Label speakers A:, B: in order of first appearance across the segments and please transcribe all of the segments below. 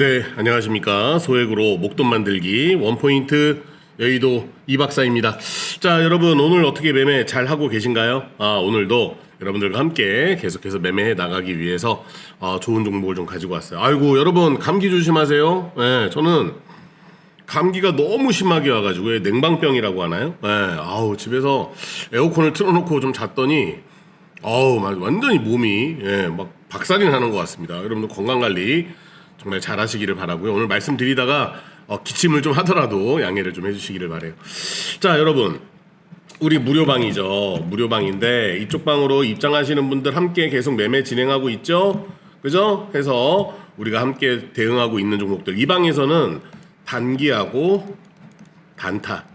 A: 네, 안녕하십니까. 소액으로 목돈 만들기 원포인트 여의도 이 박사입니다. 자, 여러분 오늘 어떻게 매매 잘 하고 계신가요? 아, 오늘도 여러분들과 함께 계속해서 매매해 나가기 위해서 아, 좋은 정보를 좀 가지고 왔어요. 아이고, 여러분 감기 조심하세요. 네, 저는 감기가 너무 심하게 와가지고 냉방병이라고 하나요? 네, 아우 집에서 에어컨을 틀어놓고 좀 잤더니 아우 막 완전히 몸이 예, 막 박살이 나는 것 같습니다. 여러분들 건강 관리 정말 잘하시기를 바라고요. 오늘 말씀드리다가 어, 기침을 좀 하더라도 양해를 좀 해주시기를 바래요. 자, 여러분. 우리 무료방이죠. 무료방인데 이쪽 방으로 입장하시는 분들 함께 계속 매매 진행하고 있죠. 그죠? 해서 우리가 함께 대응하고 있는 종목들 이 방에서는 단기하고 단타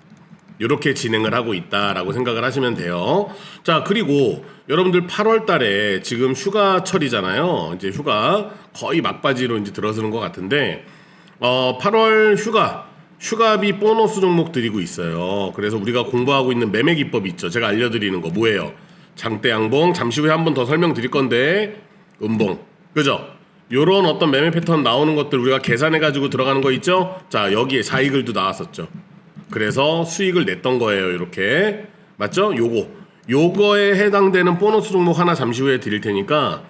A: 이렇게 진행을 하고 있다라고 생각을 하시면 돼요. 자, 그리고 여러분들 8월 달에 지금 휴가철이잖아요. 이제 휴가 거의 막바지로 이제 들어서는 것 같은데, 어, 8월 휴가, 휴가비 보너스 종목 드리고 있어요. 그래서 우리가 공부하고 있는 매매 기법 있죠. 제가 알려드리는 거 뭐예요? 장대 양봉, 잠시 후에 한 번 더 설명드릴 건데, 음봉. 그죠? 요런 어떤 매매 패턴 나오는 것들 우리가 계산해가지고 들어가는 거 있죠? 자, 여기에 자이글도 나왔었죠. 그래서 수익을 냈던 거예요. 이렇게 맞죠? 요거 요거에 해당되는 보너스 종목 하나 잠시 후에 드릴 테니까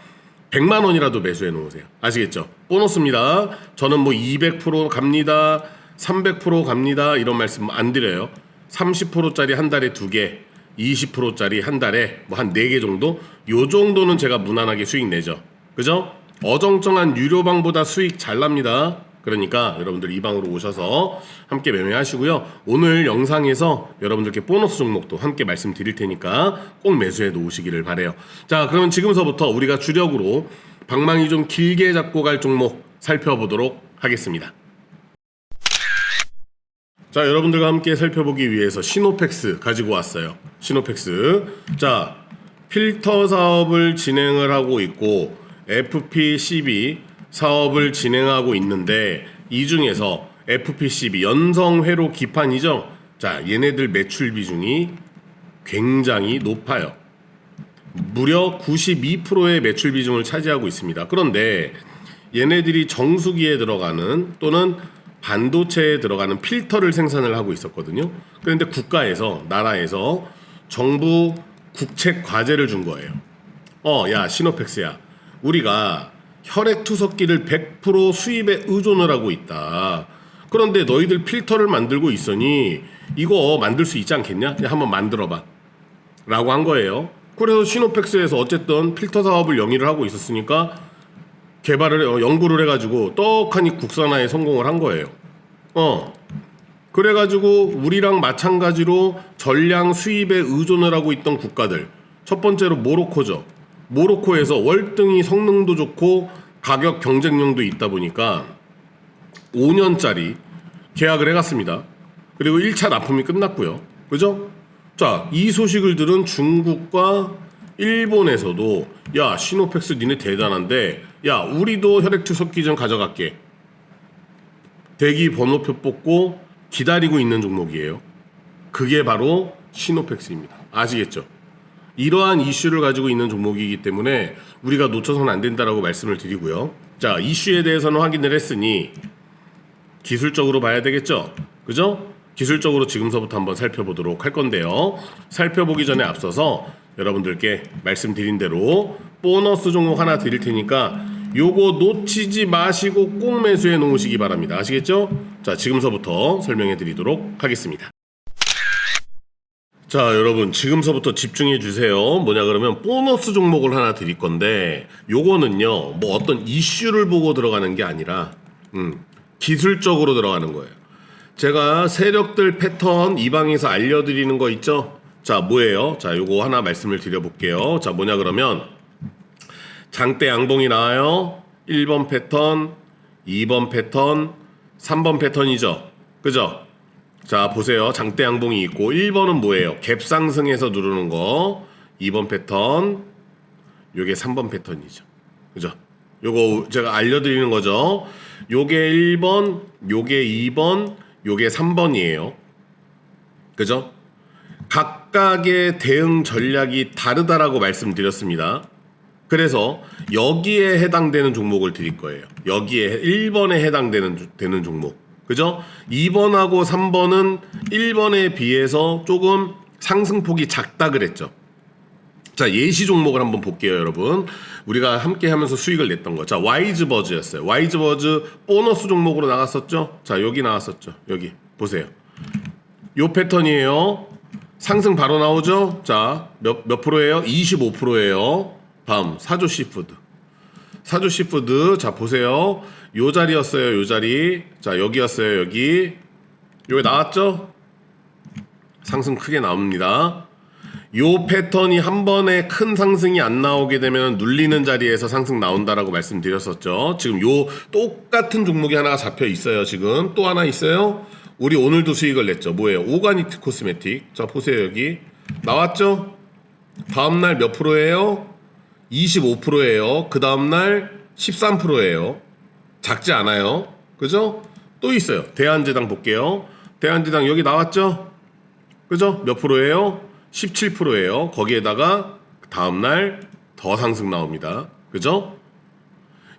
A: 100만 원이라도 매수해 놓으세요. 아시겠죠? 보너스입니다. 저는 뭐 200% 갑니다. 300% 갑니다. 이런 말씀 안 드려요. 30%짜리 한 달에 두 개, 20%짜리 한 달에 뭐 한 네 개 정도? 요 정도는 제가 무난하게 수익 내죠. 그죠? 어정쩡한 유료방보다 수익 잘 납니다. 그러니까 여러분들 이 방으로 오셔서 함께 매매하시고요. 오늘 영상에서 여러분들께 보너스 종목도 함께 말씀드릴 테니까 꼭 매수해 놓으시기를 바래요. 자, 그러면 지금서부터 우리가 주력으로 방망이 좀 길게 잡고 갈 종목 살펴보도록 하겠습니다. 자, 여러분들과 함께 살펴보기 위해서 시노펙스 가지고 왔어요. 시노펙스. 자, 필터 사업을 진행을 하고 있고 FPCB 사업을 진행하고 있는데 이 중에서 FPCB 연성회로 기판이죠. 자, 얘네들 매출 비중이 굉장히 높아요. 무려 92%의 매출 비중을 차지하고 있습니다. 그런데 얘네들이 정수기에 들어가는 또는 반도체에 들어가는 필터를 생산을 하고 있었거든요. 그런데 국가에서 나라에서 정부 국책 과제를 준 거예요. 어, 야, 시노펙스야. 우리가 혈액 투석기를 100% 수입에 의존을 하고 있다. 그런데 너희들 필터를 만들고 있으니 이거 만들 수 있지 않겠냐? 한번 만들어 봐. 라고 한 거예요. 그래서 시노펙스에서 어쨌든 필터 사업을 영위를 하고 있었으니까 개발을 어, 연구를 해가지고 떡하니 국산화에 성공을 한 거예요. 어. 그래가지고 우리랑 마찬가지로 전량 수입에 의존을 하고 있던 국가들 첫 번째로 모로코죠. 모로코에서 월등히 성능도 좋고 가격 경쟁력도 있다 보니까 5년짜리 계약을 해갔습니다. 그리고 1차 납품이 끝났고요. 그죠? 자, 이 소식을 들은 중국과 일본에서도 야, 시노펙스 니네 대단한데 야, 우리도 혈액투석기 좀 가져갈게. 대기 번호표 뽑고 기다리고 있는 종목이에요. 그게 바로 시노펙스입니다. 아시겠죠? 이러한 이슈를 가지고 있는 종목이기 때문에 우리가 놓쳐서는 안 된다라고 말씀을 드리고요. 자, 이슈에 대해서는 확인을 했으니 기술적으로 봐야 되겠죠? 그죠? 기술적으로 지금서부터 한번 살펴보도록 할 건데요. 살펴보기 전에 앞서서 여러분들께 말씀드린 대로 보너스 종목 하나 드릴 테니까 요거 놓치지 마시고 꼭 매수해 놓으시기 바랍니다. 아시겠죠? 자, 지금서부터 설명해 드리도록 하겠습니다. 자, 여러분, 지금서부터 집중해 주세요. 뭐냐 그러면 보너스 종목을 하나 드릴 건데, 요거는요, 뭐 어떤 이슈를 보고 들어가는 게 아니라, 음, 기술적으로 들어가는 거예요. 제가 세력들 패턴 이 방에서 알려드리는 거 있죠? 자, 뭐예요? 자, 요거 하나 말씀을 드려볼게요. 자, 뭐냐 그러면, 장대 양봉이 나와요. 1번 패턴, 2번 패턴, 3번 패턴이죠. 그죠? 자, 보세요. 장대 양봉이 있고 1번은 뭐예요? 갭 상승해서 누르는 거. 2번 패턴. 요게 3번 패턴이죠. 그죠? 요거 제가 알려 드리는 거죠. 요게 1번, 요게 2번, 요게 3번이에요. 그죠? 각각의 대응 전략이 다르다라고 말씀드렸습니다. 그래서 여기에 해당되는 종목을 드릴 거예요. 여기에 1번에 해당되는 주- 되는 종목. 그죠? 2번하고 3번은 1번에 비해서 조금 상승폭이 작다 그랬죠. 자, 예시 종목을 한번 볼게요, 여러분. 우리가 함께 하면서 수익을 냈던 거. 자, 와이즈버즈였어요. 와이즈버즈 보너스 종목으로 나갔었죠? 자, 여기 나왔었죠. 여기. 보세요. 요 패턴이에요. 상승 바로 나오죠? 자, 몇, 몇 프로예요? 25%예요. 다음, 사조 시푸드. 사조 시푸드. 자, 보세요. 요 자리였어요, 요 자리. 자, 여기였어요, 여기. 여기 나왔죠? 상승 크게 나옵니다. 요 패턴이 한 번에 큰 상승이 안 나오게 되면 눌리는 자리에서 상승 나온다라고 말씀드렸었죠. 지금 요 똑같은 종목이 하나가 잡혀 있어요. 지금 또 하나 있어요. 우리 오늘도 수익을 냈죠. 뭐예요? 오가니트 코스메틱. 자 보세요 여기 나왔죠? 다음 날 몇 프로예요? 25%예요. 그 다음 날 13%예요. 작지 않아요. 그죠? 또 있어요. 대한제당 볼게요. 대한제당 여기 나왔죠? 그죠? 몇 프로예요? 17%예요. 거기에다가 다음 날 더 상승 나옵니다. 그죠?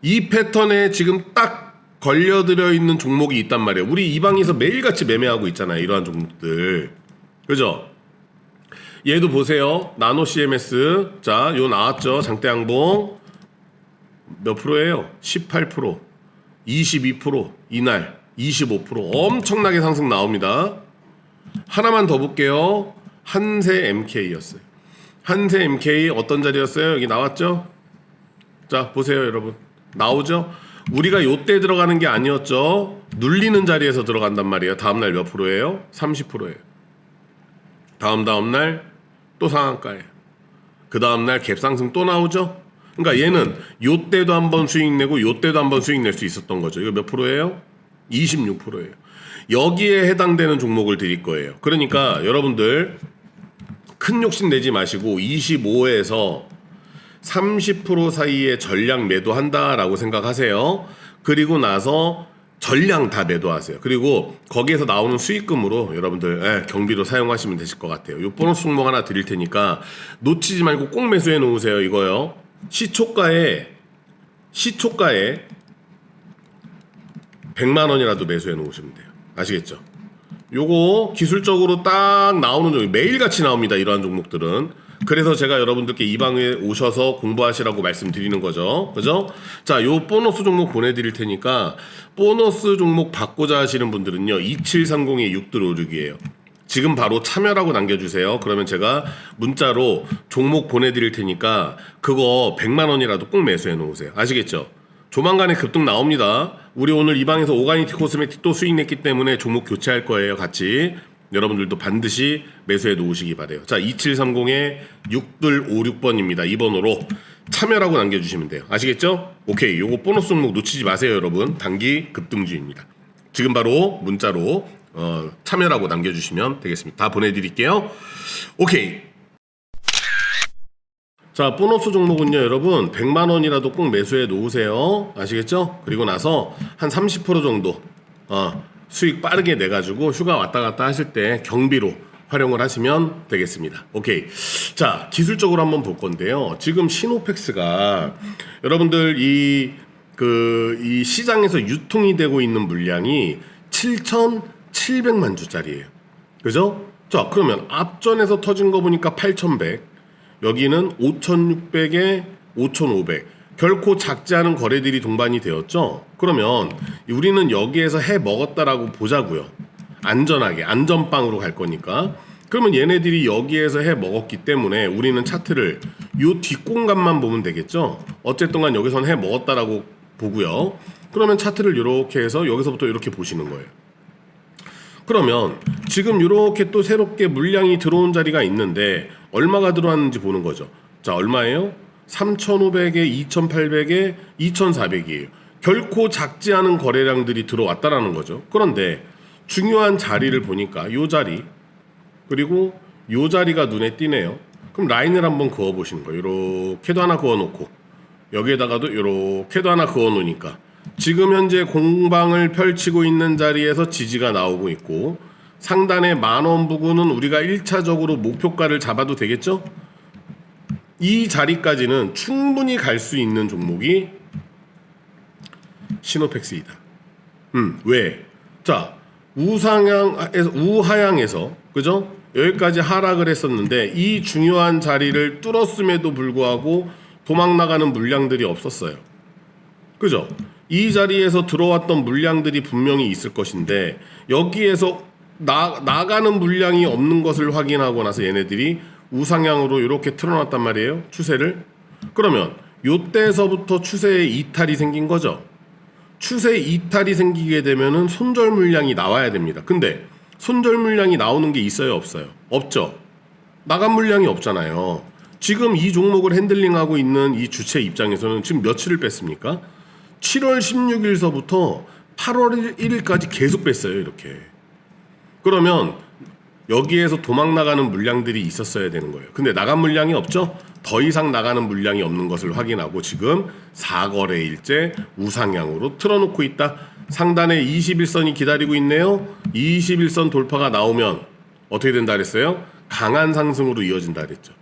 A: 이 패턴에 지금 딱 걸려들어 있는 종목이 있단 말이에요. 우리 이 방에서 매일같이 매매하고 있잖아요. 이러한 종목들. 그죠? 얘도 보세요. 나노 CMS. 자, 요 나왔죠. 장대양봉. 몇 프로예요? 18%. 22%. 이날 25%. 엄청나게 상승 나옵니다. 하나만 더 볼게요. 한세 MK였어요. 한세 MK 어떤 자리였어요? 여기 나왔죠? 자, 보세요, 여러분. 나오죠? 우리가 요때 들어가는 게 아니었죠. 눌리는 자리에서 들어간단 말이에요. 다음 날 몇 프로예요? 30%예요. 다음 다음 날 또 상한가예요. 그 다음 날 갭상승 또 나오죠? 그러니까 얘는 요 때도 한번 수익 내고 요 때도 한번 수익 낼 수 있었던 거죠. 이거 몇 프로예요? 26%예요. 여기에 해당되는 종목을 드릴 거예요. 그러니까 여러분들 큰 욕심 내지 마시고 25에서 30% 사이에 전량 매도한다라고 생각하세요. 그리고 나서 전량 다 매도하세요. 그리고 거기에서 나오는 수익금으로 여러분들 예, 경비로 사용하시면 되실 것 같아요. 요 보너스 종목 하나 드릴 테니까 놓치지 말고 꼭 매수해 놓으세요. 이거요. 시초가에 시초가에 100만 원이라도 매수해 놓으시면 돼요. 아시겠죠? 요거 기술적으로 딱 나오는 종목 매일같이 나옵니다. 이러한 종목들은. 그래서 제가 여러분들께 이 방에 오셔서 공부하시라고 말씀드리는 거죠. 그죠? 자, 요 보너스 종목 보내드릴 테니까 보너스 종목 받고자 하시는 분들은요. 2730의 6들5 6이에요 지금 바로 참여라고 남겨주세요. 그러면 제가 문자로 종목 보내드릴 테니까 그거 100만 원이라도 꼭 매수해 놓으세요. 아시겠죠? 조만간에 급등 나옵니다. 우리 오늘 이 방에서 오가니티 코스메틱 또 수익 냈기 때문에 종목 교체할 거예요. 같이. 여러분들도 반드시 매수해 놓으시기 바래요. 자, 2730에 6들56번입니다. 2번으로 참여라고 남겨 주시면 돼요. 아시겠죠? 오케이. 요거 보너스 종목 놓치지 마세요, 여러분. 단기 급등주입니다. 지금 바로 문자로 어, 참여라고 남겨 주시면 되겠습니다. 다 보내 드릴게요. 오케이. 자, 보너스 종목은요, 여러분, 100만 원이라도 꼭 매수해 놓으세요. 아시겠죠? 그리고 나서 한 30% 정도 어, 수익 빠르게 내 가지고 휴가 왔다 갔다 하실 때 경비로 활용을 하시면 되겠습니다. 오케이. 자, 기술적으로 한번 볼 건데요. 지금 시노펙스가 여러분들 이 그 이 시장에서 유통이 되고 있는 물량이 7,700만 주짜리예요. 그죠? 자, 그러면 앞전에서 터진 거 보니까 8,100. 여기는 5,600에 5,500. 결코 작지 않은 거래들이 동반이 되었죠. 그러면 우리는 여기에서 해 먹었다라고 보자고요. 안전하게 안전빵으로 갈 거니까. 그러면 얘네들이 여기에서 해 먹었기 때문에 우리는 차트를 요 뒷공간만 보면 되겠죠. 어쨌든 간 여기선 해 먹었다라고 보고요. 그러면 차트를 이렇게 해서 여기서부터 이렇게 보시는 거예요. 그러면 지금 이렇게 또 새롭게 물량이 들어온 자리가 있는데 얼마가 들어왔는지 보는 거죠. 자, 얼마예요? 3,500에 2,800에 2,400이에요. 결코 작지 않은 거래량들이 들어왔다라는 거죠. 그런데 중요한 자리를 보니까 요 자리 그리고 요 자리가 눈에 띄네요. 그럼 라인을 한번 그어 보시는 거예요. 이렇게도 하나 그어 놓고 여기에다가도 이렇게도 하나 그어 놓으니까 지금 현재 공방을 펼치고 있는 자리에서 지지가 나오고 있고 상단의 만원 부근은 우리가 1차적으로 목표가를 잡아도 되겠죠? 이 자리까지는 충분히 갈 수 있는 종목이 시노팩스이다. 음, 왜? 자, 우상향에서 우하향에서 그죠? 여기까지 하락을 했었는데 이 중요한 자리를 뚫었음에도 불구하고 도망 나가는 물량들이 없었어요. 그죠? 이 자리에서 들어왔던 물량들이 분명히 있을 것인데 여기에서 나, 나가는 물량이 없는 것을 확인하고 나서 얘네들이 우상향으로 이렇게 틀어놨단 말이에요. 추세를. 그러면 요때서부터 추세에 이탈이 생긴 거죠. 추세 이탈이 생기게 되면은 손절 물량이 나와야 됩니다. 근데 손절 물량이 나오는 게 있어요, 없어요? 없죠. 나간 물량이 없잖아요. 지금 이 종목을 핸들링하고 있는 이 주체 입장에서는 지금 며칠을 뺐습니까? 7월 16일서부터 8월 1일까지 계속 뺐어요, 이렇게. 그러면 여기에서 도망 나가는 물량들이 있었어야 되는 거예요. 근데 나간 물량이 없죠? 더 이상 나가는 물량이 없는 것을 확인하고 지금 4거래일째 우상향으로 틀어놓고 있다. 상단에 21선이 기다리고 있네요. 21선 돌파가 나오면 어떻게 된다 그랬어요? 강한 상승으로 이어진다 그랬죠.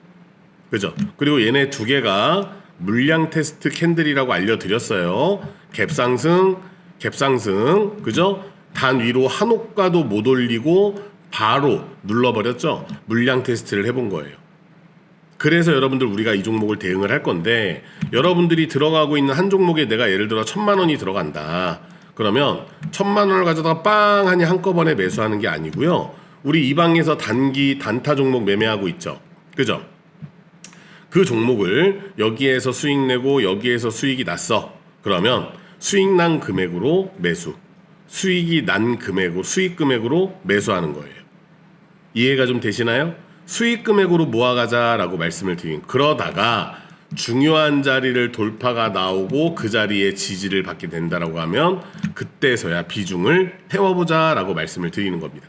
A: 그죠? 그리고 얘네 두 개가 물량 테스트 캔들이라고 알려드렸어요. 갭 상승, 갭 상승, 그죠? 단 위로 한 호가도 못 올리고 바로 눌러버렸죠. 물량 테스트를 해본 거예요. 그래서 여러분들 우리가 이 종목을 대응을 할 건데 여러분들이 들어가고 있는 한 종목에 내가 예를 들어 천만 원이 들어간다. 그러면 천만 원을 가져다가 빵 하니 한꺼번에 매수하는 게 아니고요. 우리 이 방에서 단기 단타 종목 매매하고 있죠. 그죠? 그 종목을 여기에서 수익 내고 여기에서 수익이 났어. 그러면 수익 난 금액으로 매수. 수익이 난 금액으로 수익 금액으로 매수하는 거예요. 이해가 좀 되시나요? 수익 금액으로 모아가자라고 말씀을 드린 그러다가 중요한 자리를 돌파가 나오고 그 자리에 지지를 받게 된다라고 하면 그때서야 비중을 태워보자라고 말씀을 드리는 겁니다.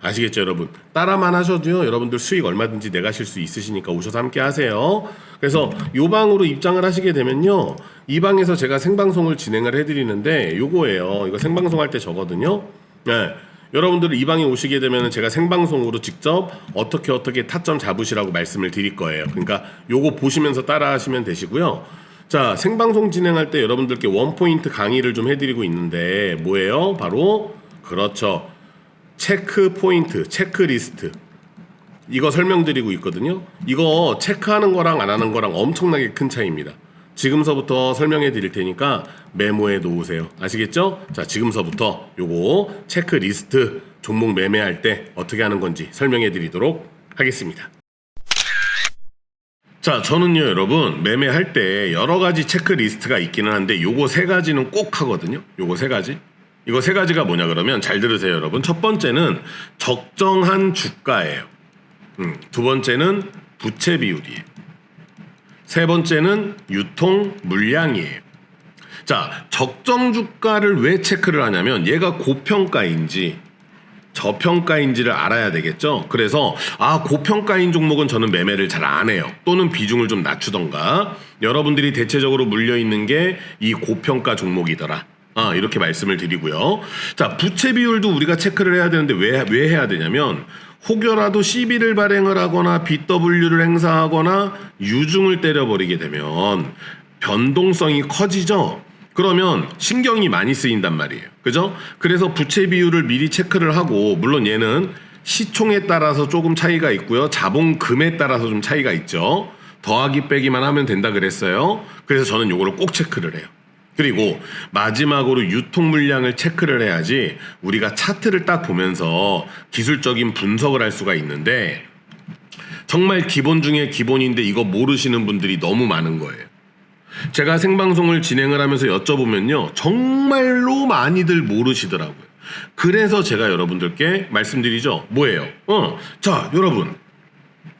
A: 아시겠죠, 여러분? 따라만 하셔도요, 여러분들 수익 얼마든지 내가실 수 있으시니까 오셔서 함께 하세요. 그래서 요 방으로 입장을 하시게 되면요, 이 방에서 제가 생방송을 진행을 해드리는데 요거예요. 이거 생방송 할 때 저거든요. 네. 여러분들 이 방에 오시게 되면 제가 생방송으로 직접 어떻게 어떻게 타점 잡으시라고 말씀을 드릴 거예요. 그러니까 요거 보시면서 따라 하시면 되시고요. 자, 생방송 진행할 때 여러분들께 원포인트 강의를 좀 해드리고 있는데 뭐예요? 바로 그렇죠. 체크 포인트, 체크리스트. 이거 설명드리고 있거든요. 이거 체크하는 거랑 안 하는 거랑 엄청나게 큰 차이입니다. 지금서부터 설명해 드릴 테니까 메모해 놓으세요. 아시겠죠? 자, 지금서부터 요거 체크리스트 종목 매매할 때 어떻게 하는 건지 설명해 드리도록 하겠습니다. 자, 저는요, 여러분, 매매할 때 여러 가지 체크리스트가 있기는 한데 요거 세 가지는 꼭 하거든요. 요거 세 가지. 이거 세 가지가 뭐냐 그러면 잘 들으세요, 여러분. 첫 번째는 적정한 주가예요. 음, 두 번째는 부채 비율이에요. 세 번째는 유통 물량이에요. 자, 적정 주가를 왜 체크를 하냐면 얘가 고평가인지 저평가인지를 알아야 되겠죠. 그래서 아 고평가인 종목은 저는 매매를 잘 안 해요. 또는 비중을 좀 낮추던가. 여러분들이 대체적으로 물려 있는 게 이 고평가 종목이더라. 아 이렇게 말씀을 드리고요. 자 부채 비율도 우리가 체크를 해야 되는데 왜 왜 해야 되냐면 혹여라도 시비를 발행을 하거나 BW를 행사하거나 유중을 때려버리게 되면 변동성이 커지죠. 그러면 신경이 많이 쓰인단 말이에요. 그죠? 그래서 부채 비율을 미리 체크를 하고 물론 얘는 시총에 따라서 조금 차이가 있고요. 자본금에 따라서 좀 차이가 있죠. 더하기 빼기만 하면 된다 그랬어요. 그래서 저는 요거를 꼭 체크를 해요. 그리고 마지막으로 유통 물량을 체크를 해야지 우리가 차트를 딱 보면서 기술적인 분석을 할 수가 있는데 정말 기본 중에 기본인데 이거 모르시는 분들이 너무 많은 거예요. 제가 생방송을 진행을 하면서 여쭤보면요. 정말로 많이들 모르시더라고요. 그래서 제가 여러분들께 말씀드리죠. 뭐예요? 어, 자, 여러분.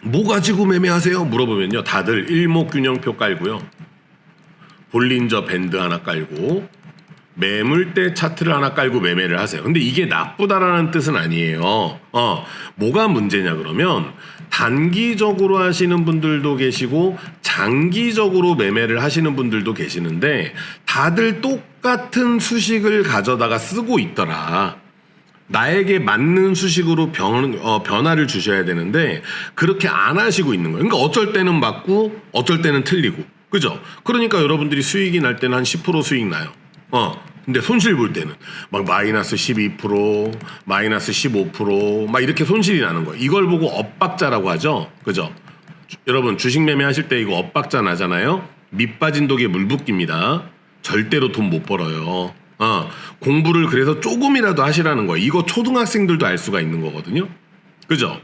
A: 뭐 가지고 매매하세요? 물어보면요. 다들 일목균형표 깔고요. 볼린저 밴드 하나 깔고 매물대 차트를 하나 깔고 매매를 하세요. 근데 이게 나쁘다라는 뜻은 아니에요. 어, 뭐가 문제냐 그러면 단기적으로 하시는 분들도 계시고 장기적으로 매매를 하시는 분들도 계시는데 다들 똑같은 수식을 가져다가 쓰고 있더라. 나에게 맞는 수식으로 변, 어, 변화를 주셔야 되는데 그렇게 안 하시고 있는 거예요. 그러니까 어쩔 때는 맞고 어쩔 때는 틀리고 그죠? 그러니까 여러분들이 수익이 날 때는 한 10% 수익 나요. 어. 근데 손실 볼 때는 막 마이너스 12%, 마이너스 15%막 이렇게 손실이 나는 거예요. 이걸 보고 엇박자라고 하죠. 그죠? 주- 여러분 주식 매매 하실 때 이거 엇박자 나잖아요. 밑 빠진 독에 물 붓기입니다. 절대로 돈 못 벌어요. 어, 공부를 그래서 조금이라도 하시라는 거예요. 이거 초등학생들도 알 수가 있는 거거든요. 그죠?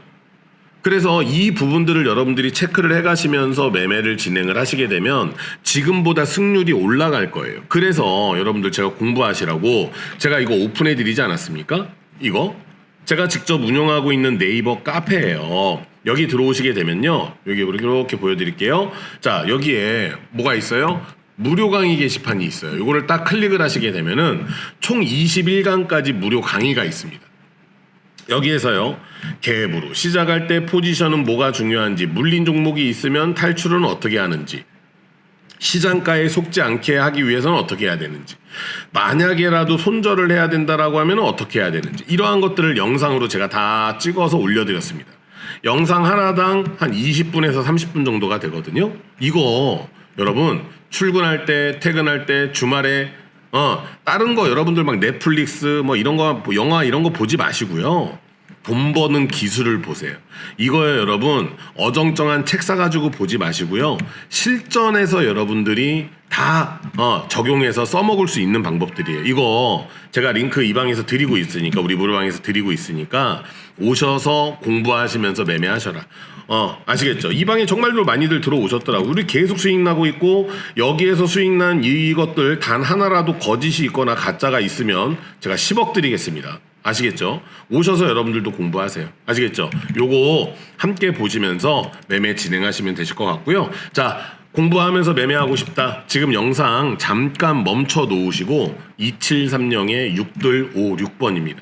A: 그래서 이 부분들을 여러분들이 체크를 해 가시면서 매매를 진행을 하시게 되면 지금보다 승률이 올라갈 거예요. 그래서 여러분들 제가 공부하시라고 제가 이거 오픈해 드리지 않았습니까? 이거 제가 직접 운영하고 있는 네이버 카페예요. 여기 들어오시게 되면요. 여기 이렇게 보여드릴게요. 자 여기에 뭐가 있어요? 무료 강의 게시판이 있어요. 이거를 딱 클릭을 하시게 되면은 총 21강까지 무료 강의가 있습니다. 여기에서요 갭으로 시작할 때 포지션은 뭐가 중요한지 물린 종목이 있으면 탈출은 어떻게 하는지 시장가에 속지 않게 하기 위해서는 어떻게 해야 되는지 만약에라도 손절을 해야 된다라고 하면 어떻게 해야 되는지 이러한 것들을 영상으로 제가 다 찍어서 올려드렸습니다. 영상 하나당 한 20분에서 30분 정도가 되거든요. 이거 여러분 출근할 때 퇴근할 때 주말에 어 다른 거 여러분들 막 넷플릭스 뭐 이런 거뭐 영화 이런 거 보지 마시고요 돈 버는 기술을 보세요. 이거요, 여러분. 어정쩡한 책 사가지고 보지 마시고요. 실전에서 여러분들이 다 어, 적용해서 써먹을 수 있는 방법들이에요. 이거 제가 링크 이 방에서 드리고 있으니까 우리 무료방에서 드리고 있으니까 오셔서 공부하시면서 매매하셔라. 어 아시겠죠? 이 방에 정말로 많이들 들어오셨더라고. 우리 계속 수익 나고 있고 여기에서 수익 난 이것들 단 하나라도 거짓이 있거나 가짜가 있으면 제가 10억 드리겠습니다. 아시겠죠? 오셔서 여러분들도 공부하세요. 아시겠죠? 요거 함께 보시면서 매매 진행하시면 되실 것 같고요. 자, 공부하면서 매매하고 싶다. 지금 영상 잠깐 멈춰 놓으시고 2730의 6356번입니다.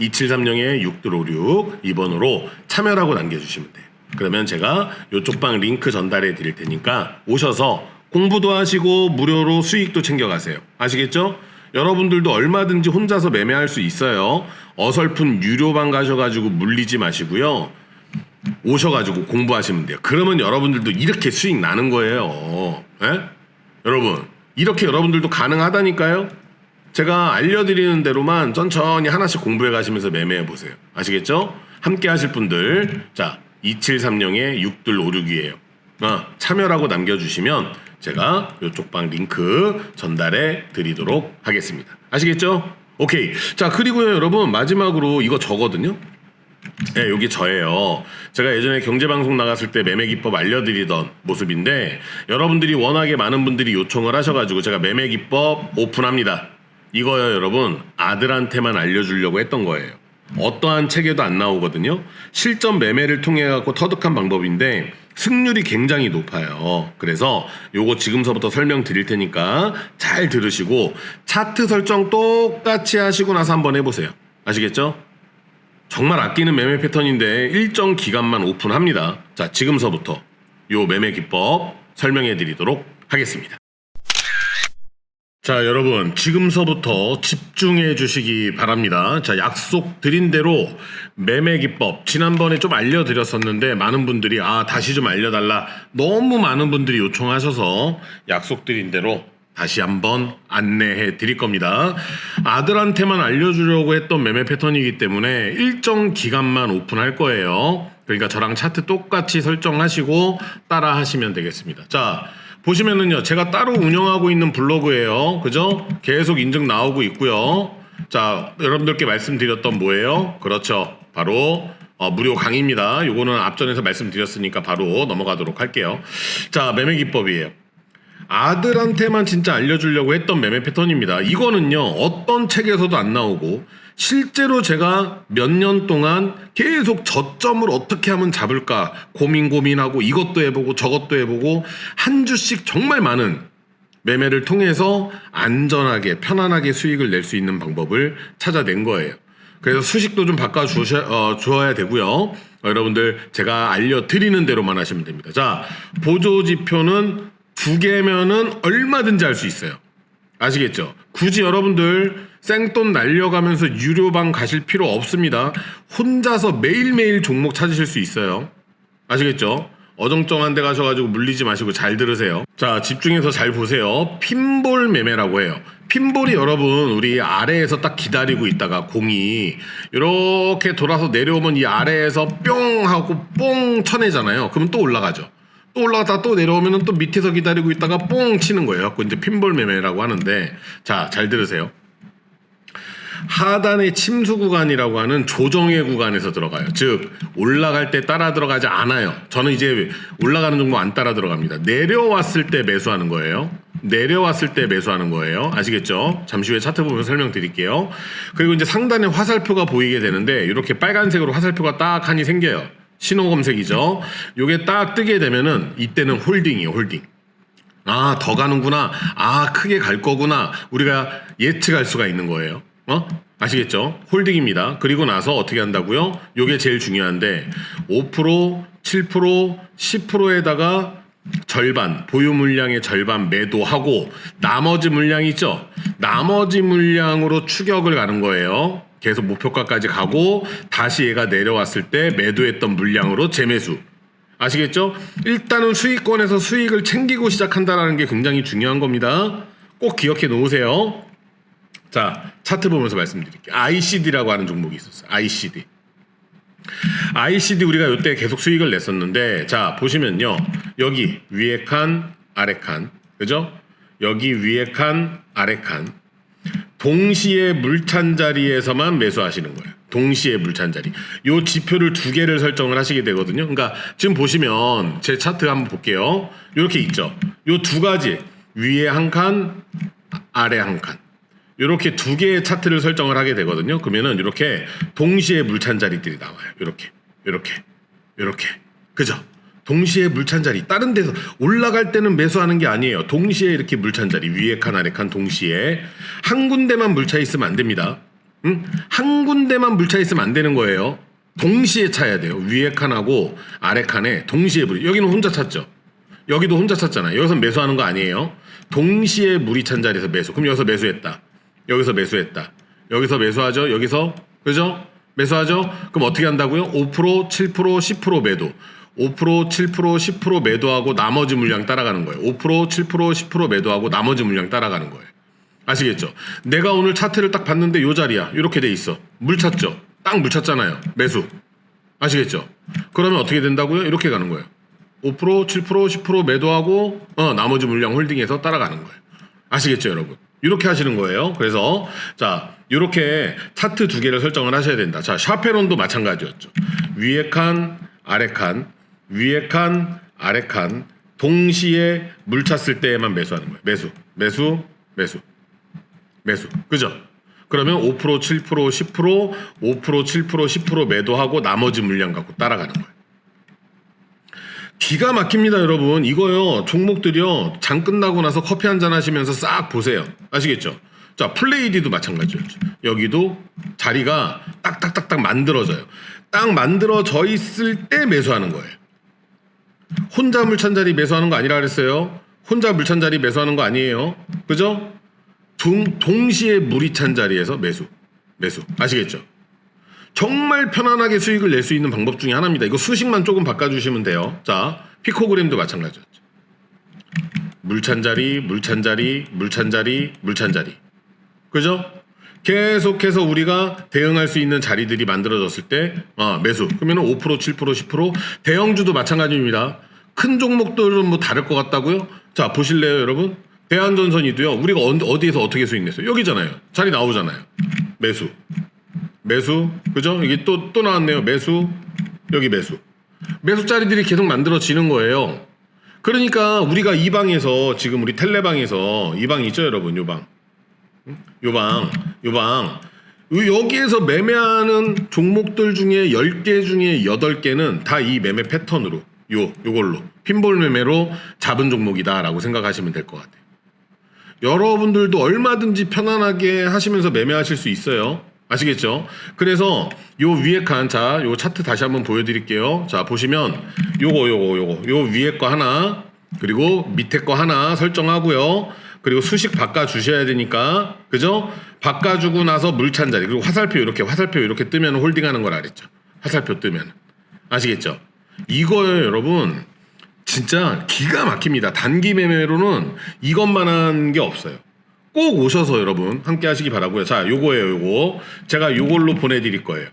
A: 2730의 6356 2번으로 참여라고 남겨주시면 돼요. 그러면 제가 요쪽 방 링크 전달해 드릴 테니까 오셔서 공부도 하시고 무료로 수익도 챙겨가세요. 아시겠죠? 여러분들도 얼마든지 혼자서 매매할 수 있어요. 어설픈 유료방 가셔가지고 물리지 마시고요. 오셔가지고 공부하시면 돼요. 그러면 여러분들도 이렇게 수익 나는 거예요. 예? 여러분, 이렇게 여러분들도 가능하다니까요? 제가 알려드리는 대로만 천천히 하나씩 공부해 가시면서 매매해 보세요. 아시겠죠? 함께 하실 분들, 자, 2730의 6256이에요. 아, 참여라고 남겨주시면 제가 이쪽 방 링크 전달해 드리도록 하겠습니다. 아시겠죠? 오케이. 자, 그리고요, 여러분, 마지막으로 이거 저거든요. 네, 여기 저예요. 제가 예전에 경제방송 나갔을 때 매매 기법 알려드리던 모습인데 여러분들이 워낙에 많은 분들이 요청을 하셔가지고 제가 매매 기법 오픈합니다. 이거요, 여러분 아들한테만 알려주려고 했던 거예요. 어떠한 책에도 안 나오거든요. 실전 매매를 통해 갖고 터득한 방법인데 승률이 굉장히 높아요. 그래서 요거 지금서부터 설명드릴 테니까 잘 들으시고 차트 설정 똑같이 하시고 나서 한번 해보세요. 아시겠죠? 정말 아끼는 매매 패턴인데 일정 기간만 오픈합니다. 자, 지금서부터 요 매매 기법 설명해 드리도록 하겠습니다. 자, 여러분, 지금서부터 집중해 주시기 바랍니다. 자, 약속 드린 대로 매매 기법, 지난번에 좀 알려드렸었는데, 많은 분들이, 아, 다시 좀 알려달라. 너무 많은 분들이 요청하셔서 약속 드린 대로 다시 한번 안내해 드릴 겁니다. 아들한테만 알려주려고 했던 매매 패턴이기 때문에 일정 기간만 오픈할 거예요. 그러니까 저랑 차트 똑같이 설정하시고 따라 하시면 되겠습니다. 자, 보시면은요, 제가 따로 운영하고 있는 블로그예요. 그죠? 계속 인증 나오고 있고요. 자, 여러분들께 말씀드렸던 뭐예요? 그렇죠. 바로 어, 무료 강의입니다. 요거는 앞전에서 말씀드렸으니까 바로 넘어가도록 할게요. 자, 매매 기법이에요. 아들한테만 진짜 알려주려고 했던 매매 패턴입니다. 이거는요, 어떤 책에서도 안 나오고, 실제로 제가 몇 년 동안 계속 저점을 어떻게 하면 잡을까 고민 고민하고 이것도 해보고 저것도 해보고 한 주씩 정말 많은 매매를 통해서 안전하게 편안하게 수익을 낼 수 있는 방법을 찾아낸 거예요. 그래서 수식도 좀 바꿔 주셔 어, 되고요. 어, 여러분들 제가 알려드리는 대로만 하시면 됩니다. 자 보조 지표는 두 개면은 얼마든지 할 수 있어요. 아시겠죠? 굳이 여러분들 생돈 날려가면서 유료방 가실 필요 없습니다. 혼자서 매일매일 종목 찾으실 수 있어요. 아시겠죠? 어정쩡한 데 가셔가지고 물리지 마시고 잘 들으세요. 자, 집중해서 잘 보세요. 핀볼 매매라고 해요. 핀볼이 여러분, 우리 아래에서 딱 기다리고 있다가 공이 이렇게 돌아서 내려오면 이 아래에서 뿅 하고 뽕 쳐내잖아요. 그러면 또 올라가죠. 또 올라갔다 또 내려오면 또 밑에서 기다리고 있다가 뽕 치는 거예요. 그 이제 핀볼 매매라고 하는데, 자, 잘 들으세요. 하단의 침수 구간이라고 하는 조정의 구간에서 들어가요. 즉 올라갈 때 따라 들어가지 않아요. 저는 이제 올라가는 종목 안 따라 들어갑니다. 내려왔을 때 매수하는 거예요. 내려왔을 때 매수하는 거예요. 아시겠죠? 잠시 후에 차트 보면 설명드릴게요. 그리고 이제 상단에 화살표가 보이게 되는데 이렇게 빨간색으로 화살표가 딱 하니 생겨요. 신호 검색이죠. 요게 딱 뜨게 되면은 이때는 홀딩이에요. 홀딩. 아, 더 가는구나. 아, 크게 갈 거구나. 우리가 예측할 수가 있는 거예요. 어? 아시겠죠? 홀딩입니다. 그리고 나서 어떻게 한다고요? 요게 제일 중요한데 5%, 7%, 10%에다가 절반, 보유 물량의 절반 매도하고 나머지 물량 있죠? 나머지 물량으로 추격을 가는 거예요. 계속 목표가까지 가고 다시 얘가 내려왔을 때 매도했던 물량으로 재매수. 아시겠죠? 일단은 수익권에서 수익을 챙기고 시작한다는 게 굉장히 중요한 겁니다. 꼭 기억해 놓으세요. 자, 차트 보면서 말씀드릴게요. ICD라고 하는 종목이 있었어요. ICD. ICD 우리가 이때 계속 수익을 냈었는데, 자, 보시면요. 여기 위에 칸, 아래 칸. 그죠? 여기 위에 칸, 아래 칸. 동시에 물찬 자리에서만 매수하시는 거예요. 동시에 물찬 자리. 요 지표를 두 개를 설정을 하시게 되거든요. 그러니까 지금 보시면 제 차트 한번 볼게요. 이렇게 있죠. 요 두 가지 위에 한 칸, 아래 한 칸. 이렇게 두 개의 차트를 설정을 하게 되거든요. 그러면은 이렇게 동시에 물찬 자리들이 나와요. 이렇게, 이렇게, 이렇게, 그죠? 동시에 물찬 자리. 다른 데서 올라갈 때는 매수하는 게 아니에요. 동시에 이렇게 물찬 자리 위에 칸 아래 칸 동시에 한 군데만 물차 있으면 안 됩니다. 응? 한 군데만 물차 있으면 안 되는 거예요. 동시에 차야 돼요. 위에 칸하고 아래 칸에 동시에 물. 여기는 혼자 찼죠. 여기도 혼자 찼잖아요. 여기서 매수하는 거 아니에요. 동시에 물이 찬 자리에서 매수. 그럼 여기서 매수했다. 여기서 매수했다. 여기서 매수하죠. 여기서 그죠? 매수하죠. 그럼 어떻게 한다고요? 5%, 7%, 10% 매도. 5%, 7%, 10% 매도하고 나머지 물량 따라가는 거예요. 5%, 7%, 10% 매도하고 나머지 물량 따라가는 거예요. 아시겠죠? 내가 오늘 차트를 딱 봤는데 요 자리야. 이렇게 돼 있어. 물 찼죠? 딱 물 찼잖아요. 매수. 아시겠죠? 그러면 어떻게 된다고요? 이렇게 가는 거예요. 5%, 7%, 10% 매도하고 어, 나머지 물량 홀딩해서 따라가는 거예요. 아시겠죠, 여러분? 이렇게 하시는 거예요. 그래서 자, 이렇게 차트 두 개를 설정을 하셔야 된다. 자, 샤페론도 마찬가지였죠. 위에 칸, 아래 칸, 위에 칸, 아래 칸 동시에 물 찼을 때에만 매수하는 거예요. 매수, 매수, 매수, 매수. 그죠? 그러면 5%, 7%, 10%, 5%, 7%, 10% 매도하고 나머지 물량 갖고 따라가는 거예요. 기가 막힙니다, 여러분. 이거요, 종목들이요, 장 끝나고 나서 커피 한 잔 하시면서 싹 보세요. 아시겠죠? 자, 플레이디도 마찬가지였죠. 여기도 자리가 딱딱딱딱 만들어져요. 딱 만들어져 있을 때 매수하는 거예요. 혼자 물찬 자리 매수하는 거 아니라 그랬어요. 혼자 물찬 자리 매수하는 거 아니에요. 그죠? 동, 동시에 물이 찬 자리에서 매수. 매수. 아시겠죠? 정말 편안하게 수익을 낼 수 있는 방법 중에 하나입니다. 이거 수식만 조금 바꿔주시면 돼요. 자, 피코그램도 마찬가지였죠. 물찬 자리, 물찬 자리, 물찬 자리, 물찬 자리. 그죠? 계속해서 우리가 대응할 수 있는 자리들이 만들어졌을 때, 아, 매수. 그러면 5%, 7%, 10%. 대형주도 마찬가지입니다. 큰 종목들은 뭐 다를 것 같다고요? 자, 보실래요, 여러분? 대한전선이도요, 우리가 어- 어디에서 어떻게 수익 냈어요? 여기잖아요. 자리 나오잖아요. 매수. 매수. 그죠? 여기 또, 또 나왔네요. 매수. 여기 매수. 매수 자리들이 계속 만들어지는 거예요. 그러니까 우리가 이 방에서 지금 우리 텔레방에서 이 방 있죠, 여러분? 요 방. 요 방, 요 방. 요- 여기에서 매매하는 종목들 중에 10개 중에 8개는 다 이 매매 패턴으로 요 요걸로 핀볼 매매로 잡은 종목이다라고 생각하시면 될 것 같아요. 여러분들도 얼마든지 편안하게 하시면서 매매하실 수 있어요. 아시겠죠? 그래서 요 위에 칸, 자, 요 차트 다시 한번 보여드릴게요. 자, 보시면 요거, 요거, 요거, 요 위에 거 하나, 그리고 밑에 거 하나 설정하고요. 그리고 수식 바꿔 주셔야 되니까 그죠? 바꿔주고 나서 물찬 자리 그리고 화살표 이렇게 화살표 이렇게 뜨면 홀딩하는 걸 알았죠. 화살표 뜨면 아시겠죠? 이거예요, 여러분. 진짜 기가 막힙니다. 단기 매매로는 이것만 한 게 없어요. 꼭 오셔서 여러분 함께 하시기 바라고요. 자, 요거예요, 요거. 제가 요걸로 보내 드릴 거예요.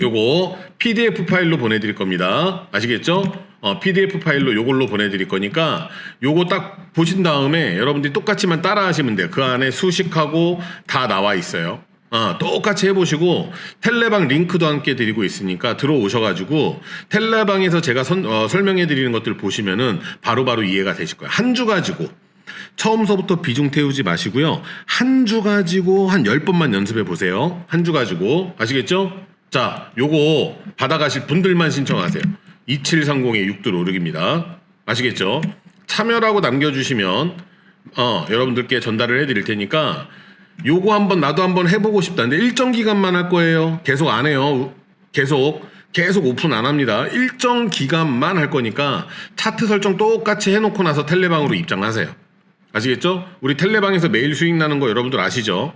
A: 요거 PDF 파일로 보내 드릴 겁니다. 아시겠죠? 어, PDF 파일로 요걸로 보내드릴 거니까 요거 딱 보신 다음에 여러분들이 똑같이만 따라 하시면 돼요. 그 안에 수식하고 다 나와 있어요. 어, 똑같이 해보시고 텔레방 링크도 함께 드리고 있으니까 들어오셔가지고 텔레방에서 제가 선- 어, 설명해드리는 것들 보시면은 바로바로 이해가 되실 거예요. 한 주 가지고 처음서부터 비중 태우지 마시고요. 한 주 가지고 한 10번만 연습해 보세요. 한 주 가지고. 아시겠죠? 자, 요거 받아가실 분들만 신청하세요. 2730의 6들5륙입니다 아시겠죠? 참여라고 남겨주시면, 어, 여러분들께 전달을 해드릴 테니까, 요거 한번 나도 한번 해보고 싶다는데 일정 기간만 할 거예요. 계속 안 해요. 계속. 계속 오픈 안 합니다. 일정 기간만 할 거니까 차트 설정 똑같이 해놓고 나서 텔레방으로 입장하세요. 아시겠죠? 우리 텔레방에서 매일 수익 나는 거 여러분들 아시죠?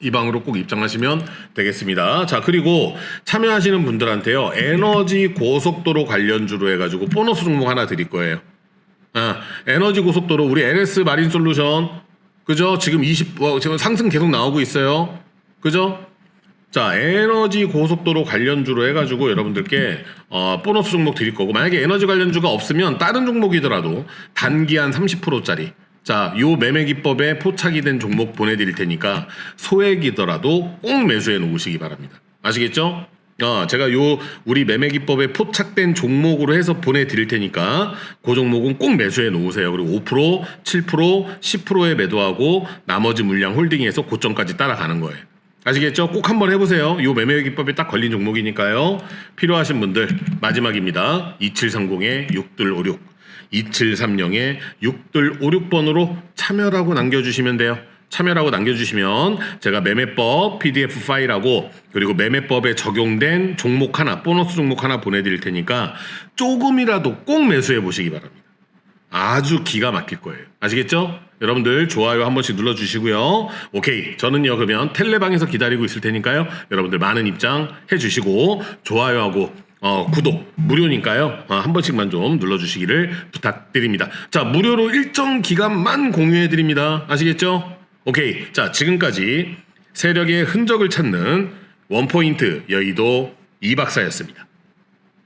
A: 이 방으로 꼭 입장하시면 되겠습니다. 자, 그리고 참여하시는 분들한테요, 에너지 고속도로 관련주로 해가지고 보너스 종목 하나 드릴 거예요. 아, 에너지 고속도로, 우리 NS 마린 솔루션, 그죠? 지금 20, 어, 지금 상승 계속 나오고 있어요. 그죠? 자, 에너지 고속도로 관련주로 해가지고 여러분들께 어, 보너스 종목 드릴 거고, 만약에 에너지 관련주가 없으면 다른 종목이더라도 단기 한 30%짜리. 자, 요 매매 기법에 포착이 된 종목 보내드릴 테니까 소액이더라도 꼭 매수해 놓으시기 바랍니다. 아시겠죠? 어, 제가 요 우리 매매 기법에 포착된 종목으로 해서 보내드릴 테니까 그 종목은 꼭 매수해 놓으세요. 그리고 5%, 7%, 10%에 매도하고 나머지 물량 홀딩해서 고점까지 따라가는 거예요. 아시겠죠? 꼭 한번 해보세요. 요 매매 기법에 딱 걸린 종목이니까요. 필요하신 분들 마지막입니다. 2730의 6들56, 2730의 6들56번으로 참여라고 남겨주시면 돼요. 참여라고 남겨주시면 제가 매매법 PDF 파일하고 그리고 매매법에 적용된 종목 하나, 보너스 종목 하나 보내드릴 테니까 조금이라도 꼭 매수해 보시기 바랍니다. 아주 기가 막힐 거예요. 아시겠죠? 여러분들 좋아요 한 번씩 눌러주시고요. 오케이. 저는요, 그러면 텔레방에서 기다리고 있을 테니까요. 여러분들 많은 입장 해주시고, 좋아요하고, 어, 구독, 무료니까요. 어, 한 번씩만 좀 눌러주시기를 부탁드립니다. 자, 무료로 일정 기간만 공유해드립니다. 아시겠죠? 오케이. 자, 지금까지 세력의 흔적을 찾는 원포인트 여의도 이박사였습니다.